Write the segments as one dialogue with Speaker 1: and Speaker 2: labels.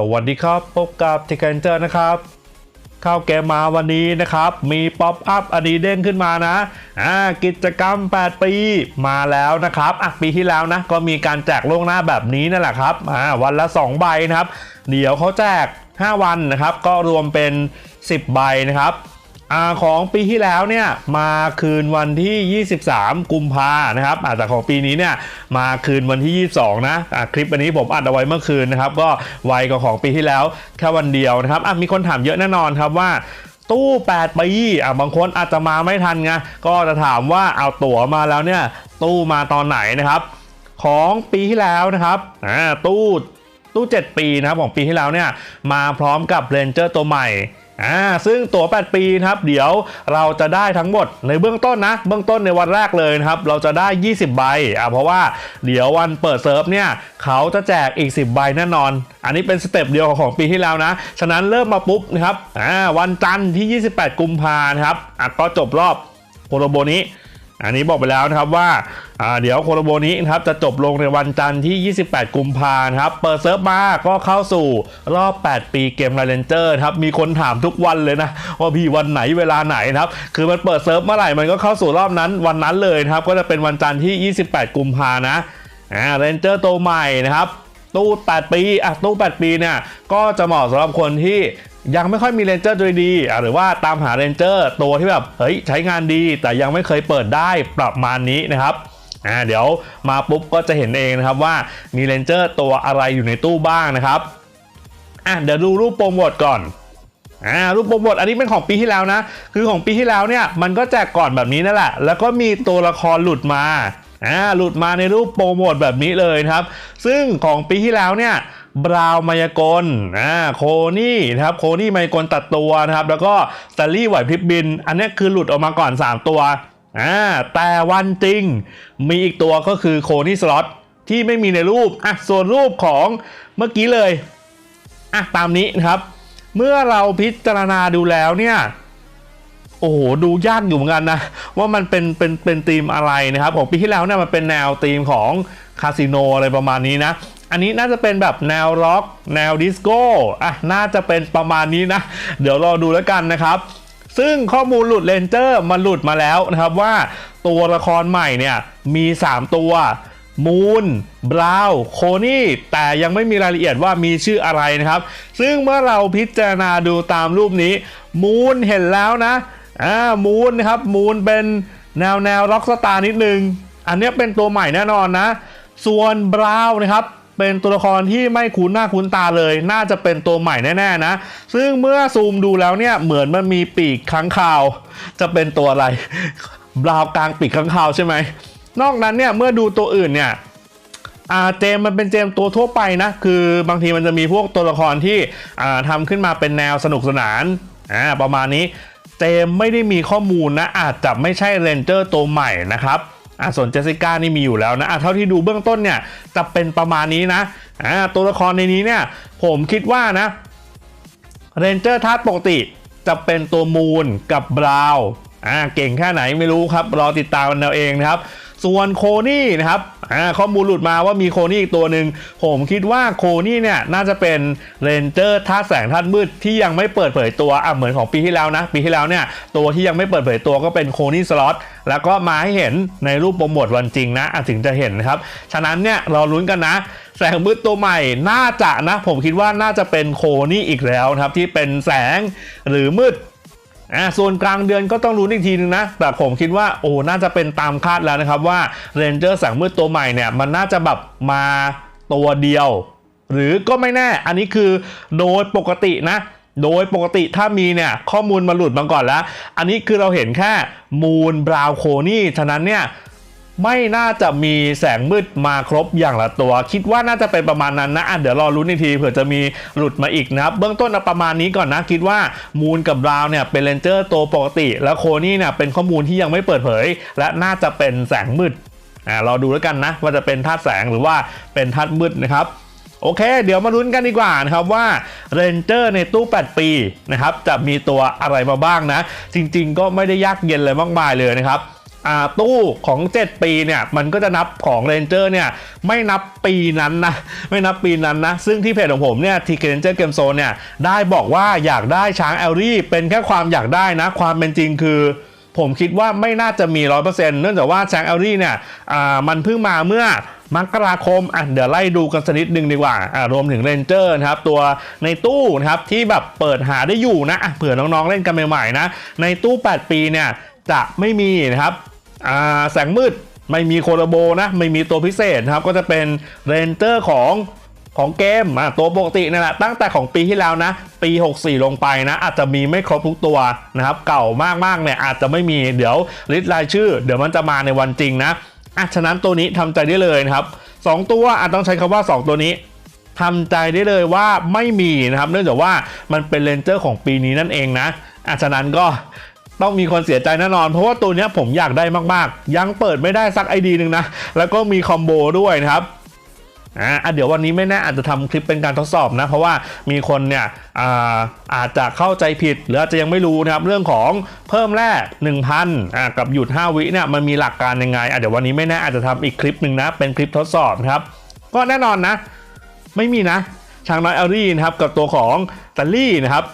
Speaker 1: สวัสดีครับ พบกับทิกเกนเจอร์นะครับเข้าเกมมาวันนี้นะครับ มีป๊อปอัพอันนี้เด้งขึ้นมานะอ่ากิจกรรม 8 ปีมาแล้วนะครับอะปีที่แล้วนะก็มีการแจกล่วงหน้าแบบนี้นั่นแหละครับอ่าวันละ 2 ใบนะครับ เดี๋ยวเขาแจก 5 วันนะครับ ก็รวมเป็น 10 ใบนะครับ อาของปีที่แล้วเนี่ยมาคืนวันที่ 23 กุมภานะครับอาจจะของปีนี้เนี่ยมาคืนวันที่ 22 นะอะคลิปอันนี้ผมอัดเอาไว้เมื่อคืนนะครับ ก็ไวกว่าของปีที่แล้วแค่วันเดียวนะครับอะมีคนถามเยอะแน่นอนครับว่าตู้8ปีอะบางคนอาจจะมาไม่ทันไงก็จะถามว่าเอาตั๋วมาแล้วเนี่ยตู้มาตอนไหนนะครับ ของปีที่แล้วนะครับอ่าตู้ตู้ 7 ปีนะครับของปีที่แล้วเนี่ยมาพร้อมกับเรนเจอร์ตัวใหม่ อ่าซึ่งตั๋ว 8 ปีนะครับเดี๋ยวเราจะได้ทั้งหมดในเบื้องต้นนะ เบื้องต้นในวันแรกเลยนะครับเราจะได้ 20 ใบอ่าเพราะว่าเดี๋ยววันเปิดเซิร์ฟเนี่ยเขาจะแจกอีก 10 ใบแน่นอน อันนี้เป็นสเต็ปเดียวของปีที่แล้วนะ ฉะนั้นเริ่มมาปุ๊บนะครับอ่าวันจันทร์ที่ 28 กุมภาพันธ์ครับอะก็จบรอบโปรโบนี้ อันนี้บอกไปแล้วนะครับว่าาเดี๋ยวโคโรโบนี้นะครับจะจบลงในวันจันทร์ที่ 28 กุมภาพันธ์ครับ เปิดเซิร์ฟมาก็เข้าสู่รอบ 8 ปีเกมไรเลนเจอร์ครับ มีคนถามทุกวันเลยนะ ว่าพี่วันไหนเวลาไหนนะครับ คือมันเปิดเซิร์ฟเมื่อไหร่มันก็เข้าสู่รอบนั้นวันนั้นเลยนะครับ ก็จะเป็นวันจันทร์ที่ 28 กุมภานะอ่าเรนเจอร์ตัวใหม่นะครับตู้ 8 ปีอะตู้ 8 ปีเนี่ยก็จะเหมาะสำหรับคนที่ ยังไม่ค่อยมีเรนเจอร์โดยดีหรือว่าตามหาเรนเจอร์ตัวที่แบบเฮ้ยใช้งานดี แต่ยังไม่เคยเปิดได้ประมาณนี้นะครับอ่าเดี๋ยวมาปุ๊บก็จะเห็นเองนะครับว่ามีเรนเจอร์ตัวอะไรอยู่ในตู้บ้างนะครับอะเดี๋ยวดูรูปโปรโมทก่อนอ่ารูปโปรโมทอันนี้เป็นของปีที่แล้วนะ คือของปีที่แล้วเนี่ยมันก็แจกก่อนแบบนี้นั่นแหละ แล้วก็มีตัวละครหลุดมา อ่าหลุดมาในรูปโปรโมทแบบนี้เลยครับ ซึ่งของปีที่แล้วเนี่ยบราวมายากลอ่าโคนี่นะครับโคนี่มายากลตัดตัวนะครับ แล้วก็สตาลี่ไหวพริบบิน อันนี้คือหลุดออกมาก่อน 3 ตัวอ่าแต่วันจริง มีอีกตัวก็คือโคนี่สล็อตที่ไม่มีในรูปอะส่วนรูปของเมื่อกี้เลยอะตามนี้นะครับ เมื่อเราพิจารณาดูแล้วเนี่ย โอ้โหดูยากอยู่เหมือนกันนะ ว่ามันเป็นเป็นเป็นธีมอะไรนะครับของปีที่แล้วเนี่ยมันเป็นแนวธีมของคาสิโนอะไรประมาณนี้นะ อันนี้น่าจะเป็นแบบแนวร็อก แนวดิสโก้อะน่าจะเป็นประมาณนี้นะ เดี๋ยวรอดูแล้วกันนะครับซึ่งข้อมูลหลุดเลนเจอร์มันหลุดมาแล้วนะครับว่าตัวละครใหม่เนี่ยมี 3 ตัวมูนบราวโคนี่แต่ยังไม่มีรายละเอียดว่ามีชื่ออะไรนะครับ ซึ่งเมื่อเราพิจารณาดูตามรูปนี้มูนเห็นแล้วนะ อ่ามูนนะครับมูนเป็นแนวแนวร็อกสตาร์นิดนึง อันนี้เป็นตัวใหม่แน่นอนนะ ส่วนบราวนะครับเป็นตัวละครที่ไม่คุ้นหน้าคุ้นตาเลย น่าจะเป็นตัวใหม่แน่ๆนะ ซึ่งเมื่อซูมดูแล้วเนี่ยเหมือนมันมีปีกค้างคาว จะเป็นตัวอะไรบราวกลางปีกค้างคาวใช่ไหม นอกนั้นเนี่ยเมื่อดูตัวอื่นเนี่ยอ่าเจมมันเป็นเจมตัวทั่วไปนะ คือบางทีมันจะมีพวกตัวละครที่อ่าทำขึ้นมาเป็นแนวสนุกสนานอ่าประมาณนี้ เจมไม่ได้มีข้อมูลนะ อาจจะไม่ใช่เรนเจอร์ตัวใหม่นะครับอ่าส่วนเจสสิก้านี่มีอยู่แล้วนะอ่าเท่าที่ดูเบื้องต้นเนี่ยจะเป็นประมาณนี้นะอ่าตัวละครในนี้เนี่ยผมคิดว่านะเรนเจอร์ธาตุปกติจะเป็นตัวมูนกับบราวน์อ่าเก่งแค่ไหนไม่รู้ครับ รอติดตามกันเอาเองนะครับ ส่วนโคนี่นะครับข้อมูลหลุดมาว่ามีโคนี่อีกตัวหนึ่งผมคิดว่าโคนี่เนี่ยน่าจะเป็นเรนเจอร์ธาแสงธาตุมืดที่ยังไม่เปิดเผยตัวอะเหมือนของปีที่แล้วนะ ปีที่แล้วเนี่ยตัวที่ยังไม่เปิดเผยตัวก็เป็นโคนี่สล็อตแล้วก็มาให้เห็นในรูปโปรโมทวันจริงนะอะถึงจะเห็นนะครับ ฉะนั้นเนี่ยเราลุ้นกันนะแสงมืดตัวใหม่น่าจะนะ ผมคิดว่าน่าจะเป็นโคนี่อีกแล้วนะครับที่เป็นแสงหรือมืด อ่าส่วนกลางเดือนก็ต้องรู้นอีกทีนึงนะ แต่ผมคิดว่าโอ้น่าจะเป็นตามคาดแล้วนะครับว่าเรนเจอร์สังมืดตัวใหม่เนี่ยมันน่าจะแบบมาตัวเดียว หรือก็ไม่แน่ อันนี้คือโดยปกตินะ โดยปกติถ้ามีเนี่ยข้อมูลมาหลุดมาก่อนแล้ว อันนี้คือเราเห็นแค่มูลบราวโคนี่ฉะนั้นเนี่ย ไม่น่าจะมีแสงมืดมาครบอย่างละตัว คิดว่าน่าจะเป็นประมาณนั้นนะะเดี๋ยวรอรุ้นอีกทีเผื่อจะมีหลุดมาอีกนะครับ เบื้องต้นเอาประมาณนี้ก่อนนะ คิดว่ามูนกับราว์เนี่ยเป็นเรนเจอร์ตัวปกติ แล้วโคนี่เนี่ยเป็นข้อมูลที่ยังไม่เปิดเผย และน่าจะเป็นแสงมืดอ่ารอดูแล้วกันนะ ว่าจะเป็นธาตุแสงหรือว่าเป็นธาตุมืดนะครับโอเค เดี๋ยวมาลุ้นกันดีกว่านะครับว่าเรนเจอร์ในตู้ 8 ปีนะครับจะมีตัวอะไรมาบ้างนะ จริงๆ ก็ไม่ได้ยากเย็นเลยมากมายเลยนะครับ ตู้ของ 7 ปีเนี่ยมันก็จะนับของเรนเจอร์เนี่ยไม่นับปีนั้นนะไม่นับปีนั้นนะ ซึ่งที่เพจของผมเนี่ยทีเรนเจอร์เกมโซนเนี่ยได้บอกว่าอยากได้ช้างแอลลี่เป็นแค่ความอยากได้นะ ความเป็นจริงคือผมคิดว่าไม่น่าจะมี 100%เนื่องจากว่าช้างแอลลี่เนี่ยอ่ามันเพิ่งมาเมื่อมกราคมอะเดี๋ยวไล่ดูกันสักนิดนึงดีกว่าอ่ารวมถึงเรนเจอร์นะครับตัวในตู้นะครับที่แบบเปิดหาได้อยู่นะะเผื่อน้องๆเล่นกันใหม่ๆนะในตู้ 8 ปีเนี่ยจะไม่มีนะครับ แสงมืดไม่มีโคโรโบนะ ไม่มีตัวพิเศษนะครับ ก็จะเป็นเรนเจอร์ของของเกมอะตัวปกตินั่นแหละตั้งแต่ของปีที่แล้วนะ ปี 64 ลงไปนะ อาจจะมีไม่ครบทุกตัวนะครับ เก่ามากๆเนี่ยอาจจะไม่มีเดี๋ยวลิสต์รายชื่อ เดี๋ยวมันจะมาในวันจริงนะอะฉะนั้นตัวนี้ทำใจได้เลยนะครับ 2 ตัวอาจต้องใช้คำว่า 2 ตัวนี้ทำใจได้เลยว่าไม่มีนะครับ เนื่องจากว่ามันเป็นเลนเจอร์ของปีนี้นั่นเองนะอะฉะนั้นก็ ต้องมีคนเสียใจแน่นอน เพราะว่าตัวนี้ผมอยากได้มากๆ ยังเปิดไม่ได้สักไอดีหนึ่งนะ แล้วก็มีคอมโบด้วยนะครับอ่าเดี๋ยววันนี้ไม่แน่อาจจะทำคลิปเป็นการทดสอบนะ เพราะว่ามีคนเนี่ยอาอาจจะเข้าใจผิด หรืออาจจะยังไม่รู้นะครับ เรื่องของเพิ่มแร่1,000อ่ากับหยุด 5 วิเนี่ยมันมีหลักการยังไงอะเดี๋ยววันนี้ไม่แน่อาจจะทำอีกคลิปหนึ่งนะ เป็นคลิปทดสอบนะครับ ก็แน่นอนนะ ไม่มีนะช้างน้อยเอลลี่นะครับกับตัวของตัลลี่นะครับ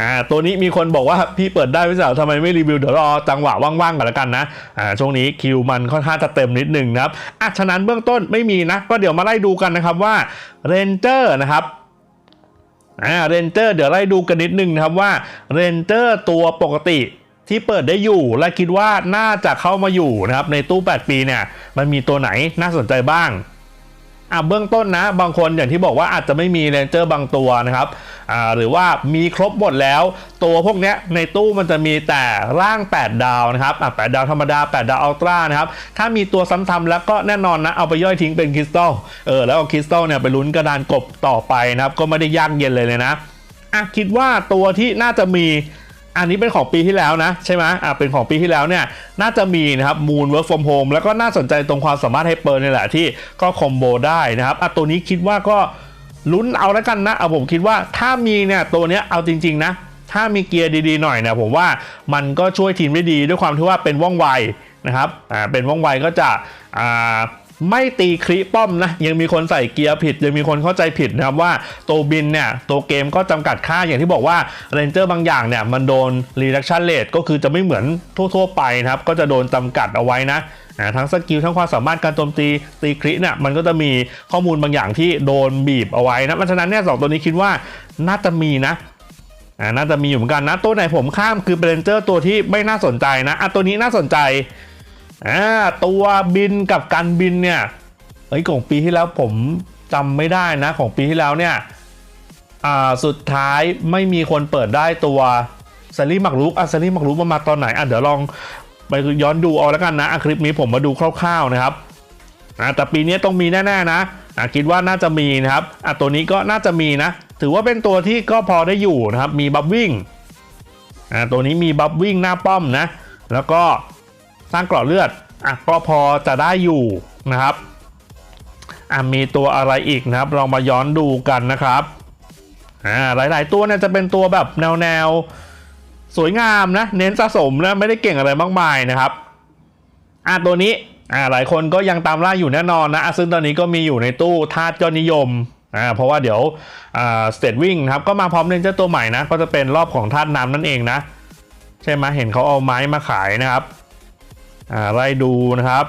Speaker 1: อ่าตัวนี้มีคนบอกว่าพี่เปิดได้พี่สาวทำไมไม่รีวิวเดี๋ยวรอจังหวะว่างๆก่อนละกันนะอ่าช่วงนี้คิวมันค่อนข้างจะเต็มนิดหนึ่งนะครับอะฉะนั้นเบื้องต้นไม่มีนะ ก็เดี๋ยวมาไล่ดูกันนะครับว่าเรนเจอร์นะครับอ่าเรนเจอร์เดี๋ยวไล่ดูกันนิดหนึ่งนะครับว่าเรนเจอร์ตัวปกติที่เปิดได้อยู่และคิดว่าน่าจะเข้ามาอยู่นะครับในตู้ 8 ปีเนี่ยมันมีตัวไหนน่าสนใจบ้าง อะเบื้องต้นนะบางคนอย่างที่บอกว่าอาจจะไม่มีเรนเจอร์บางตัวนะครับอ่าหรือว่ามีครบหมดแล้ว ตัวพวกเนี้ยในตู้มันจะมีแต่ร่าง 8 ดาวนะครับอะ8ดาวธรรมดา 8 ดาวอัลตร้านะครับถ้ามีตัวซ้ำๆแล้วก็แน่นอนนะเอาไปย่อยทิ้งเป็นคริสตัลเออแล้วเอาคริสตัลเนี่ยไปลุ้นกระดานกบต่อไปนะครับก็ไม่ได้ยากเย็นเลยเลยนะอะคิดว่าตัวที่น่าจะมี อันนี้เป็นของปีที่แล้วนะใช่ไหมอ่าเป็นของปีที่แล้วเนี่ยน่าจะมีนะครับ Moon Work from Home แล้วก็น่าสนใจตรงความสามารถให้เปิดนี่แหละที่ก็คอมโบได้นะครับอะตัวนี้คิดว่าก็ลุ้นเอาแล้วกันนะเอาผมคิดว่าถ้ามีเนี่ยตัวเนี้ยเอาจริง ๆ นะ ถ้ามีเกียร์ดีๆหน่อยเนี่ยผมว่ามันก็ช่วยทีมได้ดีด้วยความที่ว่าเป็นว่องไวนะครับอ่าเป็นว่องไวก็จะอ่า ไม่ตีคลิป้อมนะยังมีคนใส่เกียร์ผิด ยังมีคนเข้าใจผิดนะครับว่าตัวบินเนี่ยตัวเกมก็จำกัดค่าอย่างที่บอกว่าเรนเจอร์บางอย่างเนี่ยมันโดน reduction rate ก็คือจะไม่เหมือนทั่วๆไปนะครับก็จะโดนจำกัดเอาไว้นะอ่าทั้งสกิลทั้งความสามารถการโจมตีตีคลิเนี่ยมันก็จะมีข้อมูลบางอย่างที่โดนบีบเอาไว้นะเพราะฉะนั้นเนี่ยสองตัวนี้คิดว่าน่าจะมีนะอ่าน่าจะมีอยู่เหมือนกันนะตัวไหนผมข้ามคือเบรนเจอร์ตัวที่ไม่น่าสนใจนะอะตัวนี้น่าสนใจ อ่าตัวบินกับการบินเนี่ยเอ้ยของปีที่แล้วผมจำไม่ได้นะของปีที่แล้วเนี่ยอ่าสุดท้ายไม่มีคนเปิดได้ตัวซารีมักลุกอะซารีมักลุกมามาตอนไหนอะเดี๋ยวลองไปย้อนดูเอาแล้วกันนะอคลิปนี้ผมมาดูคร่าวๆนะครับอ่าแต่ปีนี้ต้องมีแน่ๆนะอะคิดว่าน่าจะมีนะครับอะตัวนี้ก็น่าจะมีนะ ถือว่าเป็นตัวที่ก็พอได้อยู่นะครับมีบัฟวิ่งอ่าตัวนี้มีบัฟวิ่งหน้าป้อมนะ แล้วก็ สร้างกราะเลือดอะก็พอจะได้อยู่นะครับอ่ามีตัวอะไรอีกนะครับ ลองมาย้อนดูกันนะครับอ่าหลาย ๆ ตัวเนี่ยจะเป็นตัวแบบแนวแนวสวยงามนะ เน้นสะสมนะไม่ได้เก่งอะไรมากมายนะครับอ่าตัวนี้อ่าหลายคนก็ยังตามล่าอยู่แน่นอนนะซึ่งตอนนี้ก็มีอยู่ในตู้ธาตุยอดนิยมอ่าเพราะว่าเดี๋ยวอ่าสเตทวิ่งครับก็มาพร้อมเลนเจอร์ตัวใหม่นะ ก็จะเป็นรอบของธาตุน้ำนั่นเองนะ ใช่ไหมเห็นเขาเอาไม้มาขายนะครับ ไล่ดูนะครับ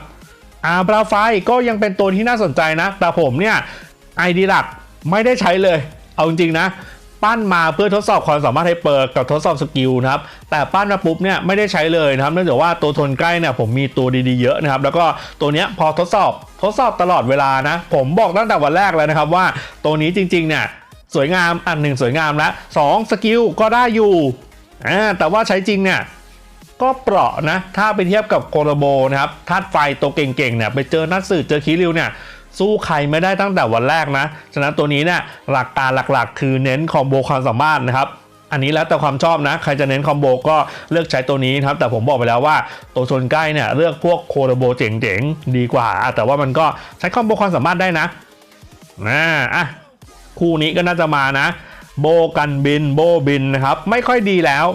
Speaker 1: อ่าบราไฟก็ยังเป็นตัวที่น่าสนใจนะ แต่ผมเนี่ยไอดีหลักไม่ได้ใช้เลย เอาจริงๆนะ ปั้นมาเพื่อทดสอบความสามารถให้เปิดกับทดสอบสกิลนะครับ แต่ปั้นมาปุ๊บเนี่ยไม่ได้ใช้เลยนะครับ เนื่องจากว่าตัวทนใกล้เนี่ยผมมีตัวดีๆเยอะนะครับ แล้วก็ตัวเนี้ยพอทดสอบทดสอบตลอดเวลานะ ผมบอกตั้งแต่วันแรกแล้วนะครับว่าตัวนี้จริงๆเนี่ยสวยงามอันหนึ่งสวยงามแล้วสองสกิลก็ได้อยู่อ่าแต่ว่าใช้จริงเนี่ย ก็เปราะนะ ถ้าไปเทียบกับโคโรโบนะครับธาตุไฟตัวเก่งๆเนี่ยไปเจอนัดสื่อเจอคิริวเนี่ยสู้ใครไม่ได้ตั้งแต่วันแรกนะ ฉะนั้นตัวนี้เนี่ยหลักการหลักๆ คือเน้นคอมโบความสามารถนะครับ อันนี้แล้วแต่ความชอบนะ ใครจะเน้นคอมโบก็เลือกใช้ตัวนี้ครับ แต่ผมบอกไปแล้วว่าตัวชนใกล้เนี่ยเลือกพวกโคโรโบเจ๋งๆ ดีกว่า แต่ว่ามันก็ใช้คอมโบความสามารถได้นะนะอะคู่นี้ก็น่าจะมานะ โบกันบินโบบินนะครับ ไม่ค่อยดีแล้ว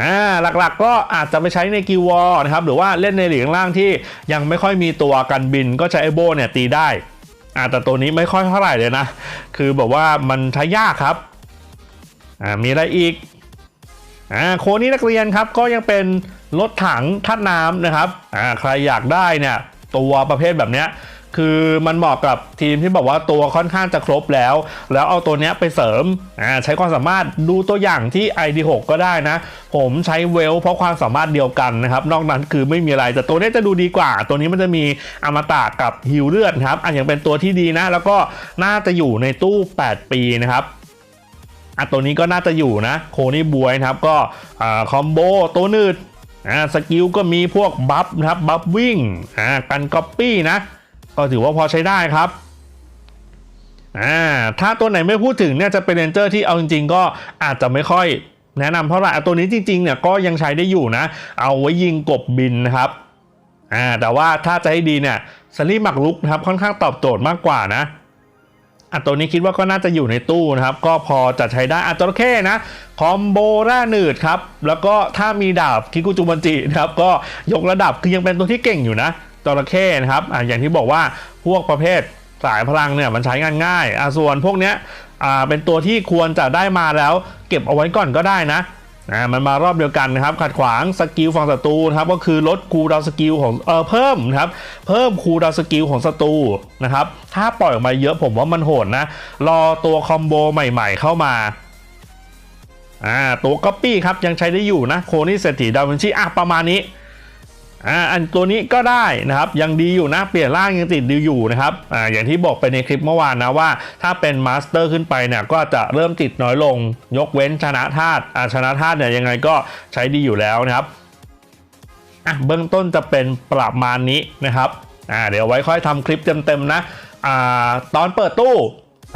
Speaker 1: อ่าหลักๆก็อาจจะไปใช้ในกิวอร์นะครับหรือว่าเล่นในหลีกล่างที่ยังไม่ค่อยมีตัวกันบินก็ใช้ไอโบเนี่ยตีได้อ่าแต่ตัวนี้ไม่ค่อยเท่าไหร่เลยนะ คือแบบว่ามันใช้ยากครับอ่ามีอะไรอีกอ่าโคนี้นักเรียนครับก็ยังเป็นรถถังทัดน้ำนะครับอ่าใครอยากได้เนี่ยตัวประเภทแบบเนี้ย คือมันเหมาะกับทีมที่บอกว่าตัวค่อนข้างจะครบแล้ว แล้วเอาตัวเนี้ยไปเสริมอ่าใช้ความสามารถดูตัวอย่างที่ ID6 ก็ได้นะ ผมใช้เวลเพราะความสามารถเดียวกันนะครับนอกนั้นคือไม่มีอะไรแต่ตัวนี้จะดูดีกว่า ตัวนี้มันจะมีอมตะกับฮิวเลือดครับอันย่างเป็นตัวที่ดีนะ แล้วก็น่าจะอยู่ในตู้ 8 ปีนะครับอะตัวนี้ก็น่าจะอยู่นะโคนี่บวยนะครับก็อ่าคอมโบตัวนืดอ่าสกิลก็มีพวกบัฟนะครับบัฟวิ่งอ่ากันก๊อปปี้นะ ก็ถือว่าพอใช้ได้ครับอ่าถ้าตัวไหนไม่พูดถึงเนี่ยจะเป็นเรนเจอร์ที่เอาจริงๆ ก็อาจจะไม่ค่อยแนะนำเท่าไหร่ตัวนี้จริงๆเนี่ยก็ยังใช้ได้อยู่นะ เอาไว้ยิงกบบินนะครับอ่าแต่ว่าถ้าจะให้ดีเนี่ยสลีหมักลุกนะครับค่อนข้างตอบโจทย์มากกว่านะอะตัวนี้คิดว่าก็น่าจะอยู่ในตู้นะครับ ก็พอจะใช้ได้อะจระเข้นะคอมโบร่าหนืดครับ แล้วก็ถ้ามีดาบคิกุจูบันจินะครับ ก็ยกระดับคือยังเป็นตัวที่เก่งอยู่นะ จระเข้นะครับอะอย่างที่บอกว่าพวกประเภทสายพลังเนี่ยมันใช้งานง่ายอะส่วนพวกเนี้ยอ่าเป็นตัวที่ควรจะได้มาแล้วเก็บเอาไว้ก่อนก็ได้นะอ่ามันมารอบเดียวกันนะครับขัดขวางสกิลฝั่งศัตรูนะครับก็คือลดคูลดาวน์สกิลของเออเพิ่มนะครับเพิ่มคูลดาวน์สกิลของศัตรูนะครับถ้าปล่อยออกมาเยอะผมว่ามันโหดนะรอตัวคอมโบใหม่ ๆ เข้ามาอ่าตัวก๊อปปี้ครับยังใช้ได้อยู่นะโคนี่เศรษฐีดาวินชีอะประมาณนี้ อ่าอันตัวนี้ก็ได้นะครับยังดีอยู่นะเปลี่ยนร่างยังติดดีอยู่นะครับอ่าอย่างที่บอกไปในคลิปเมื่อวานนะว่า ถ้าเป็นมาสเตอร์ขึ้นไปเนี่ยก็จะเริ่มติดน้อยลง ยกเว้นชนะธาตุอ่าชนะธาตุเนี่ยยังไงก็ใช้ดีอยู่แล้วนะครับอะเบื้องต้นจะเป็นประมาณนี้นะครับอ่าเดี๋ยวไว้ค่อยทำคลิปเต็มๆนะอ่าตอนเปิดตู้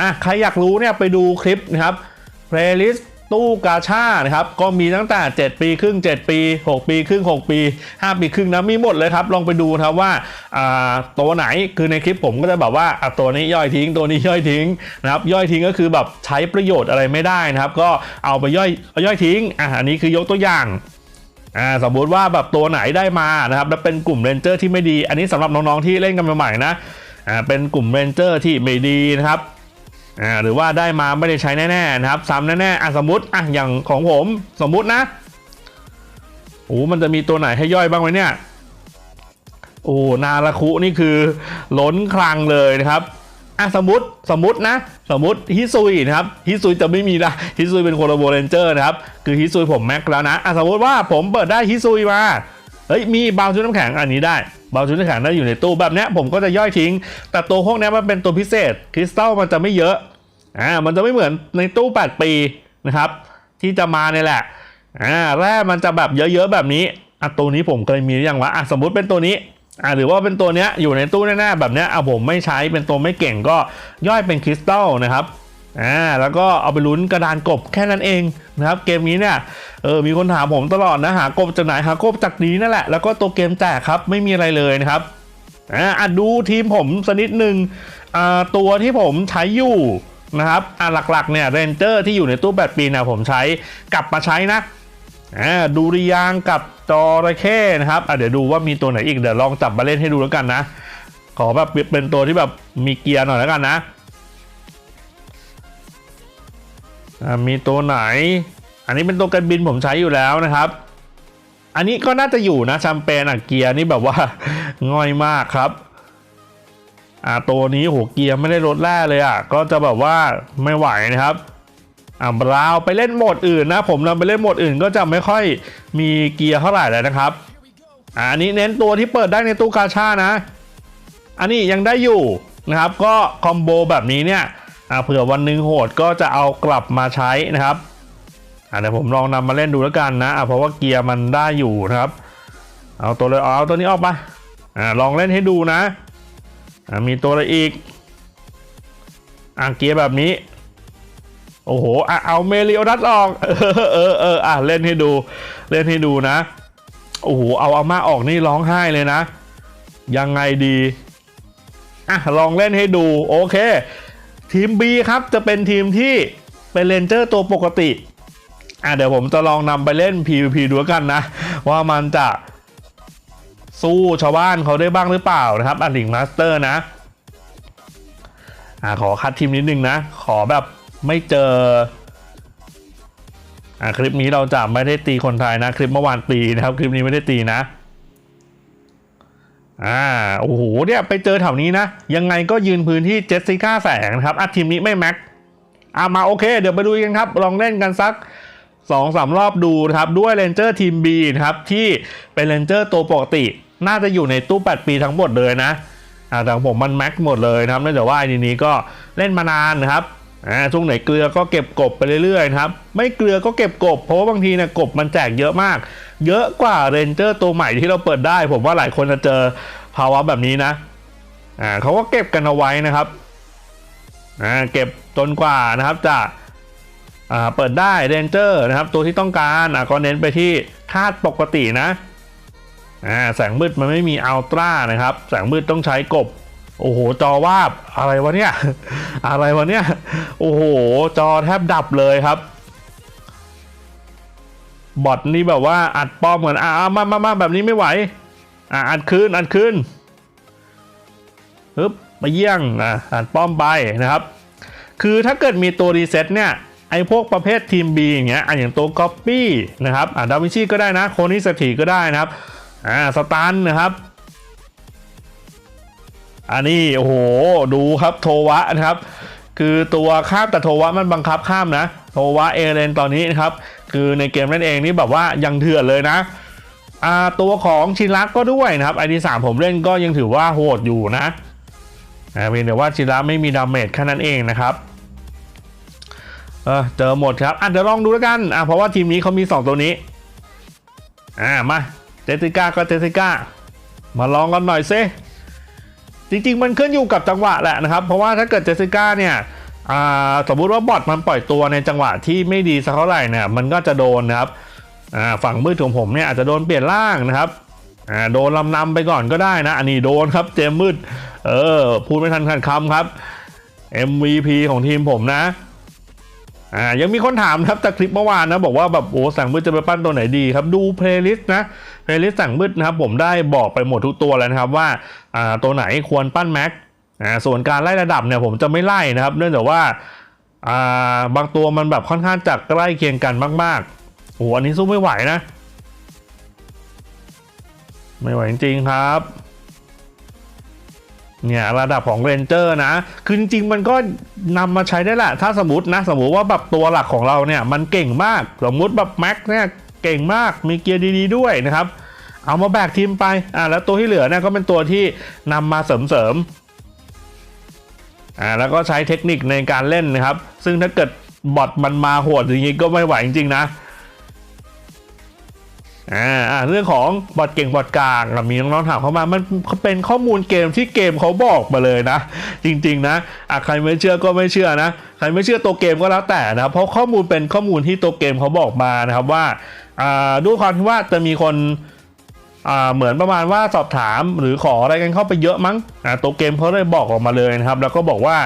Speaker 1: อะใครอยากรู้เนี่ยไปดูคลิปนะครับ playlist ตู้กาชานะครับ ก็มีตั้งแต่ 7 ปีครึ่ง 7 ปี 6 ปีครึ่ง 6 ปี 5 ปีครึ่งนะมีหมดเลยครับ ลองไปดูนะครับว่าตัวไหนคือในคลิปผมก็จะแบบว่าตัวนี้ย่อยทิ้ง ตัวนี้ย่อยทิ้งนะครับย่อยทิ้งก็คือแบบใช้ประโยชน์อะไรไม่ได้นะครับ ก็เอาไปย่อยเอาย่อยทิ้งอะอันนี้คือยกตัวอย่างอ่าสมมุติว่าแบบตัวไหนได้มานะครับแล้วเป็นกลุ่มเรนเจอร์ที่ไม่ดี อันนี้สำหรับน้องๆที่เล่นกันใหม่ๆนะอ่าเป็นกลุ่มเรนเจอร์ที่ไม่ดีนะครับ อ่าหรือว่าได้มาไม่ได้ใช้แน่ๆนะครับซ้ำแน่ๆอะสมมติอะอย่างของผมสมมุตินะโอ้มันจะมีตัวไหนให้ย่อยบ้างไหมเนี่ยโอ้นาราคุนี่คือล้นคลังเลยนะครับอะสมมติสมมตินะ สมมติฮิซุยนะครับฮิซุยจะไม่มีนะฮิซุยเป็นโคโลโบเรนเจอร์นะครับคือฮิซุยผมแม็กแล้วนะอะสมมติว่าผมเปิดได้ฮิซุยมา เฮ้ยมีบาวชุดน้ำแข็งอันนี้ได้บาวชุดน้ำแข็งได้อยู่ในตู้แบบนี้ผมก็จะย่อยทิ้ง แต่ตัวพวกนี้มันเป็นตัวพิเศษคริสตัลมันจะไม่เยอะอ่ามันจะไม่เหมือนในตู้ 8 ปีนะครับ ที่จะมาเนี่ยแหละอ่าแร่มันจะแบบเยอะๆแบบนี้อะตัวนี้ผมเคยมีหรือยังวะอะสมมุติเป็นตัวนี้อ่าหรือว่าเป็นตัวเนี้ยอยู่ในตู้แน่ๆแบบเนี้ยอะผมไม่ใช้เป็นตัวไม่เก่งก็ย่อยเป็นคริสตัลนะครับ อ่าแล้วก็เอาไปลุ้นกระดานกบแค่นั้นเองนะครับเกมนี้เนี่ยเออมีคนถามผมตลอดนะหากบจากไหนหากบจากนี้นั่นแหละแล้วก็ตัวเกมแจกครับไม่มีอะไรเลยนะครับอ่าดูทีมผมสักนิดหนึ่งอ่าตัวที่ผมใช้อยู่นะครับอะหลักๆเนี่ยเรนเจอร์ที่อยู่ในตู้8ปีนี่ยผมใช้กลับมาใช้นะอ่าดูริยางกับจอระเข้นะครับอะเดี๋ยวดูว่ามีตัวไหนอีกเดี๋ยวลองจับมาเล่นให้ดูแล้วกันนะ ขอแบบเป็นตัวที่แบบมีเกียร์หน่อยแล้วกันนะ มีตัวไหน อันนี้เป็นตัวกันบินผมใช้อยู่แล้วนะครับ อันนี้ก็น่าจะอยู่นะแชมเปญอะเกียร์นี่แบบว่าง่อยมากครับอ่าตัวนี้โหเกียร์ไม่ได้ลดแร่เลยอะก็จะแบบว่าไม่ไหวนะครับอ่าบราวไปเล่นโหมดอื่นนะผมนำไปเล่นโหมดอื่นก็จะไม่ค่อยมีเกียร์เท่าไหร่เลยนะครับอ่าอันนี้เน้นตัวที่เปิดได้ในตู้กาชานะ อันนี้ยังได้อยู่นะครับ ก็คอมโบแบบนี้เนี่ย เผื่อวันหนึ่งโหดก็จะเอากลับมาใช้นะครับเดี๋ยวผมลองนำมาเล่นดูแล้วกันนะเพราะว่าเกียร์มันได้อยู่นะครับ เอาตัวเลยเอาตัวนี้ออกมาอ่าลองเล่นให้ดูนะมีตัวอะไรอีกอ่าเกียร์แบบนี้ โอ้โหเอาเมลิโอดัสออกเออเออเอออะเล่นให้ดู เล่นให้ดูนะ โอ้โหเอาอาม่าออกนี่ร้องไห้เลยนะ ยังไงดีอะลองเล่นให้ดูโอเค ทีม B ครับจะเป็นทีมที่เป็นเลนเจอร์ตัวปกติ อะเดี๋ยวผมจะลองนำไปเล่น PVP ด้วกันนะ ว่ามันจะสู้ชาวบ้านเขาได้บ้างหรือเปล่านะครับอันลิงมาสเตอร์นะ อะขอคัดทีมนิดนึงนะ ขอแบบไม่เจอ อะคลิปนี้เราจะไม่ได้ตีคนไทยนะ คลิปเมื่อวานตีนะครับ คลิปนี้ไม่ได้ตีนะ อ่าโอ้โหเนี่ยไปเจอแถวนี้นะ ยังไงก็ยืนพื้นที่เจสสิก้าแสงนะครับอะทีมนี้ไม่แม็กอะมาโอเค เดี๋ยวไปดูกันครับ ลองเล่นกันสักสองสามรอบดูนะครับ ด้วยเ a นเจอร์ทีม B นะครับที่เป็นเ a นเจอร์ตัวปกติ น่าจะอยู่ในตู้ 8 ปีทั้งหมดเลยนะอ่าแต่ผมมันแม็กหมดเลยนะครับเนื่องจากว่าไอ้นี้ก็เล่นมานานนะครับอ่าช่วงไหนเกลือก็เก็บกบไปเรื่อยๆนะครับ ไม่เกลือก็เก็บกบ เพราะว่าบางทีเนี่ยกบมันแจกเยอะมาก เยอะกว่าเรนเจอร์ตัวใหม่ที่เราเปิดได้ ผมว่าหลายคนจะเจอภาวะแบบนี้นะอ่าเขาก็เก็บกันเอาไว้นะครับอ่าเก็บจนกว่านะครับจะอ่าเปิดได้เรนเจอร์นะครับตัวที่ต้องการอ่าก็เน้นไปที่ธาตุปกตินะอ่าแสงมืดมันไม่มีอัลตร้านะครับ แสงมืดต้องใช้กบโอ้โห จอวาบอะไรวะเนี่ย อะไรวะเนี่ย โอ้โห จอแทบดับเลยครับ บอทนี่แบบว่าอัดป้อมเหมือนอ่ามามามาแบบนี้ไม่ไหว อะอัดคืนอัดคืนปึ๊บมาเยี่ยงอะอัดป้อมไปนะครับ คือถ้าเกิดมีตัวรีเซ็ตเนี่ยไอ้พวกประเภททีม B อย่างเงี้ยอะอย่างตัวก๊อปปี้นะครับอะดาวินชีก็ได้นะ โคนิสถีก็ได้นะครับอ่าสตันนะครับอันนี้โอ้โหดูครับโทวะนะครับ คือตัวข้ามแต่โทวะมันบังคับข้ามนะ โทวะเอเลนตอนนี้นะครับ คือในเกมนั่นเองนี่แบบว่ายังเถื่อนเลยนะอ่าตัวของชินรักก็ด้วยนะครับไอดีสามผมเล่นก็ยังถือว่าโหดอยู่นะอ่าเพียงแต่ว่าชินรักไม่มีดาเมจแค่นั้นเองนะครับเออเจอหมดครับอะเดี๋ยวลองดูแล้วกันอะเพราะว่าทีมนี้เขามี 2 ตัวนี้อ่ามาเจสิก้าก็เจสิก้ามาลองกันหน่อยซิจริงๆ มันขึ้นอยู่กับจังหวะแหละนะครับ เพราะว่าถ้าเกิดเจสิก้าเนี่ย สมมุติว่าบอทมันปล่อยตัวในจังหวะที่ไม่ดีสักเท่าไหร่เนี่ยมันก็จะโดนนะครับฝั่งมืดของผมเนี่ยอาจจะโดนเปลี่ยนร่างนะครับโดนลำนำไปก่อนก็ได้นะ อันนี้โดนครับเจมมืด เออ พูดไม่ทันขันคำครับ MVP ของทีมผมนะอ่ายังมีคนถามครับจากคลิปเมื่อวานนะบอกว่าแบบโอ้สั่งมืดจะไปปั้นตัวไหนดีครับดูเพลย์ลิสต์นะเพลย์ลิสต์สั่งมืดนะครับผมได้บอกไปหมดทุกตัวแล้วนะครับว่าอ่าตัวไหนควรปั้นแม็ก อ่าส่วนการไล่ระดับเนี่ยผมจะไม่ไล่นะครับ เนื่องจากว่าอ่าบางตัวมันแบบค่อนข้างจะใกล้เคียงกันมากๆโอ้โหอันนี้สู้ไม่ไหวนะ ไม่ไหวจริงๆครับเนี่ยระดับของเรนเจอร์นะ คือจริงๆมันก็นำมาใช้ได้แหละ ถ้าสมมตินะ สมมติว่าแบบตัวหลักของเราเนี่ยมันเก่งมาก สมมุติแบบแม็กเนี่ยเก่งมาก มีเกียร์ดีๆด้วยนะครับ เอามาแบกทีมไป อ่าแล้วตัวที่เหลือเนี่ยก็เป็นตัวที่นำมาเสริมๆ อ่าแล้วก็ใช้เทคนิคในการเล่นนะครับ ซึ่งถ้าเกิดบอทมันมาโหดอย่างนี้ก็ไม่ไหวจริงๆนะอ่าอ่าเรื่องของบอทเก่งบอทกลางมีน้องๆถามเข้ามา มันเป็นข้อมูลเกมที่เกมเขาบอกมาเลยนะ จริง ๆ นะอะใครไม่เชื่อก็ไม่เชื่อนะ ใครไม่เชื่อตัวเกมก็แล้วแต่นะเพราะข้อมูลเป็นข้อมูลที่ตัวเกมเขาบอกมานะครับว่าอ่าด้วยความที่ว่าจะมีคน เหมือนประมาณว่าสอบถามหรือขออะไรกันเข้าไปเยอะมั้งตัวเกมเขาเลยบอกออกมาเลยนะครับ แล้วก็บอกว่า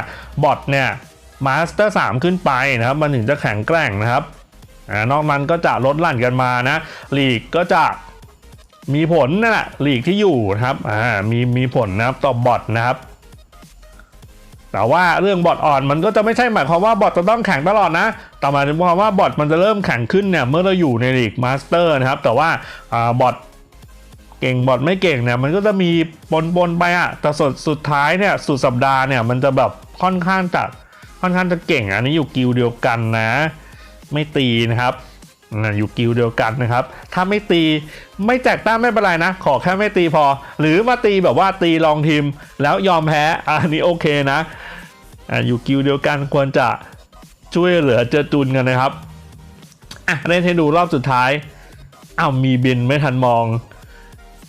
Speaker 1: บอทเนี่ยมาสเตอร์3ขึ้นไปนะครับ มันถึงจะแข็งแกร่งนะครับอ่านอกมันก็จะลดหลั่นกันมานะลีกก็จะมีผลนั่นแหละลีกที่อยู่นะครับมีมีผลนะครับต่อบอทนะครับแต่ว่าเรื่องบอทอ่อนมันก็จะไม่ใช่หมายความว่าบอทจะต้องแข่งตลอดนะ แต่หมายถึงความว่าบอทมันจะเริ่มแข่งขึ้นเนี่ยเมื่อเราอยู่ในลีกมาสเตอร์นะครับ แต่ว่าอ่าบอท เก่งบอทไม่เก่งเนี่ยมันก็จะมีปนปนไปอะแต่สุดสุดท้ายเนี่ยสุดสัปดาห์เนี่ยมันจะแบบค่อนข้างจะค่อนข้างจะเก่งอันนี้อยู่กิลเดียวกันนะ ไม่ตีนะครับอ่าอยู่กิลเดียวกันนะครับ ถ้าไม่ตีไม่แจกแต้มไม่เป็นไรนะ ขอแค่ไม่ตีพอ หรือมาตีแบบว่าตีลองทีมแล้วยอมแพ้อันนี้โอเคนะอ่าอยู่กิลเดียวกันควรจะช่วยเหลือเจอจุนกันนะครับอะเล่นให้ดูรอบสุดท้ายอ้าวมีบินไม่ทันมอง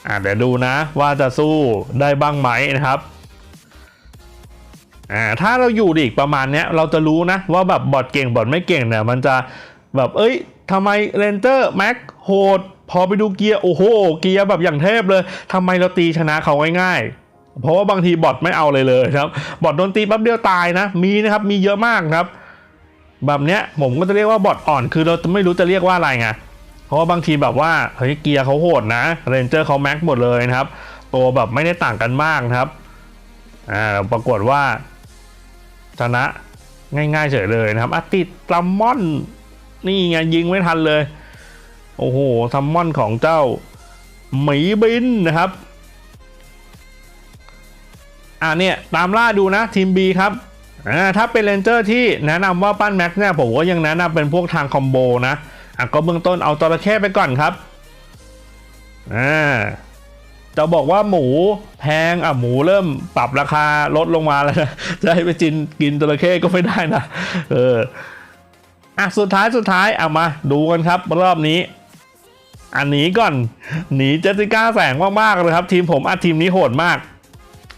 Speaker 1: อะเดี๋ยวดูนะว่าจะสู้ได้บ้างไหมนะครับอ่าถ้าเราอยู่อีกประมาณเนี้ยเราจะรู้นะว่าแบบบอทเก่งบอทไม่เก่งเนี่ยมันจะแบบเอ้ยทำไมเรนเจอร์แม็กโหดพอไปดูเกียร์โอ้โหเกียร์แบบอย่างเทพเลยทำไมเราตีชนะเขาง่ายๆ เพราะว่าบางทีบอทไม่เอาเลยเลยครับบอทโดนตีแป๊บเดียวตายนะ มีนะครับมีเยอะมากครับ แบบเนี้ยผมก็จะเรียกว่าบอทอ่อนคือเราไม่รู้จะเรียกว่าอะไรไง ราะว่าบางทีแบบว่าเฮ้ยเกียร์เขาโหดนะเรนเจอร์เขาแม็กหมดเลยนะครับ ตัวแบบไม่ได้ต่างกันมากนะครับอ่าปรากฏว่าชนะง่ายๆเฉยเลยนะครับอะติดซัมมอนนี่ไงยิงไม่ทันเลย โอ้โหซัมมอนของเจ้าหมีบินนะครับอ่าเนี่ยตามล่าดูนะทีม B ครับอ่าถ้าเป็นเรนเจอร์ที่แนะนำว่าปั้นแม็กเนี่ยผมก็ยังแนะนำเป็นพวกทางคอมโบนะ อะก็เบื้องต้นเอาจระเข้ไปก่อนครับอ่าจะบอกว่าหมูแพงอะหมูเริ่มปรับราคาลดลงมาแล้วนะจะให้ไปจินกินจระเข้ก็ไม่ได้นะเอออะสุดท้ายสุดท้ายเอามาดูกันครับรอบนี้อันนี้ก่อนหนีเจสสิก้าแสงมากๆเลยครับ ทีมผมอะทีมนี้โหดมาก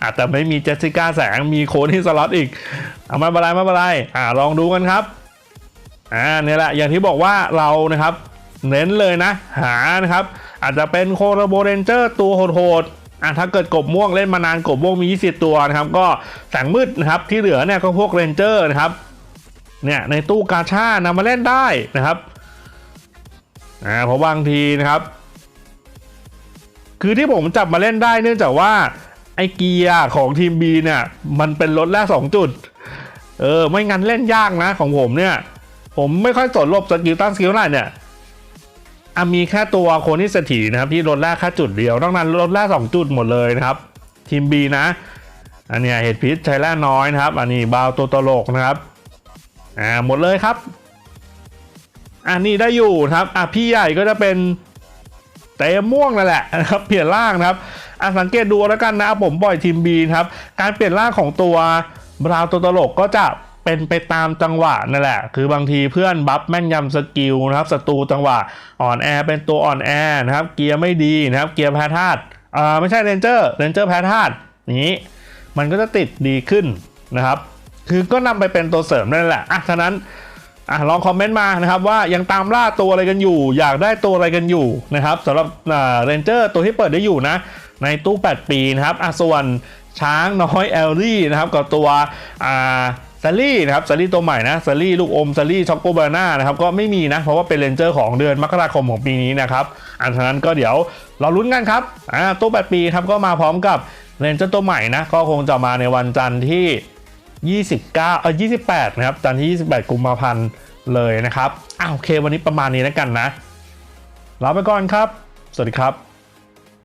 Speaker 1: อาจจะไม่มีเจสสิก้าแสงมีโคนี่สล็อตอีก เอาม่เป็นไรม่เป็นไรอ่าลองดูกันครับ อ่าเนี่ยแหละอย่างที่บอกว่าเรานะครับเน้นเลยนะ หานะครับ อาจจะเป็นโคโรโบเรนเจอร์ตัวโหดๆอะถ้าเกิดกบม่วงเล่นมานานกบม่วงมี 20 ตัวนะครับ ก็แสงมืดนะครับที่เหลือเนี่ยก็พวกเรนเจอร์นะครับเนี่ยในตู้กาชานำมาเล่นได้นะครับอ่าเพราะบางทีนะครับ คือที่ผมจับมาเล่นได้เนื่องจากว่าไอเกียร์ของทีม B เนี่ย มันเป็นรถแรกสองจุด เออ ไม่งั้นเล่นยากนะของผมเนี่ย ผมไม่ค่อยสนลบสกิลตั้งสกิลไหนเนี่ยอะมีแค่ตัวโคนิสถีนะครับ ที่รถแรกแค่จุดเดียวนอกนั้นรถแรกสองจุดหมดเลยนะครับ ทีม B นะ อันนี้เห็ดพิษใช้แร่น้อยนะครับ อันนี้บาวตัวตลกนะครับอ่าหมดเลยครับ อันนี้ได้อยู่ครับอะพี่ใหญ่ก็จะเป็นเตะม่วงนั่นแหละนะครับเปลี่ยนร่างนะครับอะสังเกตดูแล้วกันนะผมปล่อยทีม B นะครับ การเปลี่ยนร่างของตัวบราวตัวตลกก็จะ เป็นไปตามจังหวะนั่นแหละ คือบางทีเพื่อนบัฟแม่นยำสกิลนะครับศัตรูจังหวะอ่อนแอเป็นตัวอ่อนแอนะครับ เกียร์ไม่ดีนะครับ เกียร์แพ้ธาตุอ่าไม่ใช่เรนเจอร์เรนเจอร์แพ้ธาตุนี้ มันก็จะติดดีขึ้นนะครับ คือก็นำไปเป็นตัวเสริมนั่นแหละอะฉะนั้นอะลองคอมเมนต์มานะครับว่ายังตามล่าตัวอะไรกันอยู่ อยากได้ตัวอะไรกันอยู่นะครับสำหรับเรนเจอร์ตัวที่เปิดได้อยู่นะ ในตู้ 8 ปีนะครับอะส่วนช้างน้อยแอลลี่นะครับกับตัวอ่า ซารี่นะครับซารี่ตัวใหม่นะซารี่ลูกอมซารี่ช็อกโกบานานะครับก็ไม่มีนะ เพราะว่าเป็นเรนเจอร์ของเดือนมกราคมของปีนี้นะครับอันฉะนั้นก็เดี๋ยวเราลุ้นกันครับอ่าตู้8ปีครับก็มาพร้อมกับเรนเจอร์ตัวใหม่นะก็คงจะมาในวันจันทร์ที่ 29เออ28 นะครับ จันทร์ที่ 28 กุมภาพันธ์เลยนะครับอ้าวโอเค วันนี้ประมาณนี้แล้วกันนะลาไปก่อนครับ สวัสดีครับ